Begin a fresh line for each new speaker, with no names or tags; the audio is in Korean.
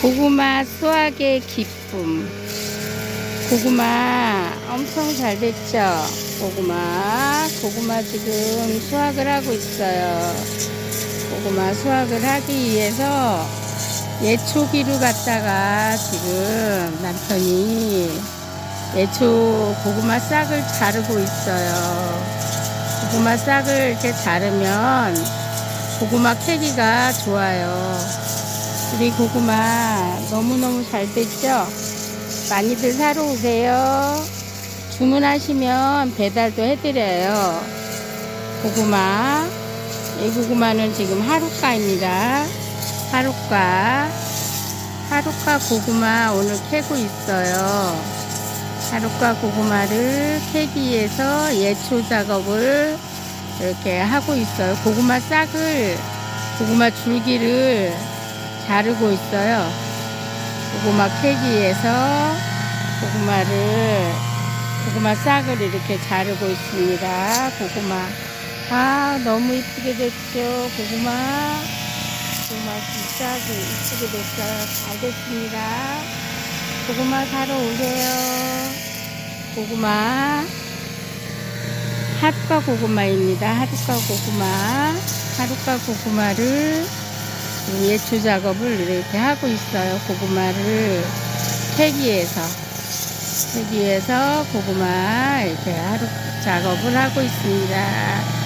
고구마 수확의 기쁨. 고구마 엄청 잘 됐죠? 고구마, 고구마 지금 수확을 하고 있어요. 고구마 수확을 하기 위해서 예초기로 갔다가 지금 남편이 예초 고구마 싹을 자르고 있어요. 고구마 싹을 이렇게 자르면 고구마 캐기가 좋아요. 우리 고구마 너무너무 잘 됐죠? 많이들 사러 오세요. 주문하시면 배달도 해드려요. 고구마. 이 고구마는 지금 하루가입니다. 하루가. 하루가 고구마 오늘 캐고 있어요. 하루가 고구마를 캐기 위해서 예초 작업을 이렇게 하고 있어요. 고구마 싹을, 고구마 줄기를 자르고 있어요. 고구마 캐기 위해서 고구마를, 고구마 싹을 이렇게 자르고 있습니다. 고구마. 아, 너무 이쁘게 됐죠. 고구마. 고구마 진짜 이쁘게 됐어요. 잘 됐습니다. 고구마 사러 오세요. 고구마. 하루가 고구마입니다. 하루가 고구마. 하루가 고구마를 예초 작업을 이렇게 하고 있어요. 고구마를. 캐기 위해서 고구마 이렇게 하루 작업을 하고 있습니다.